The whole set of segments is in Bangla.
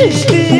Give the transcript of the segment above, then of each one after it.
শিশির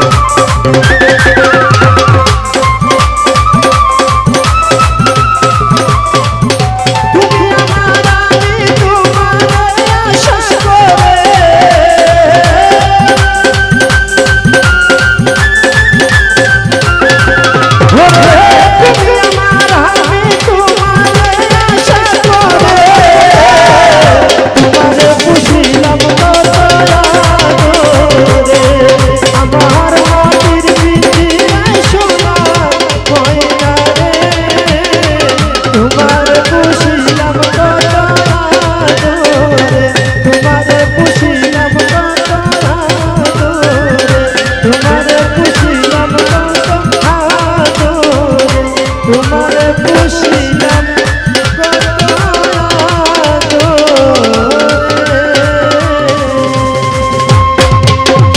Thank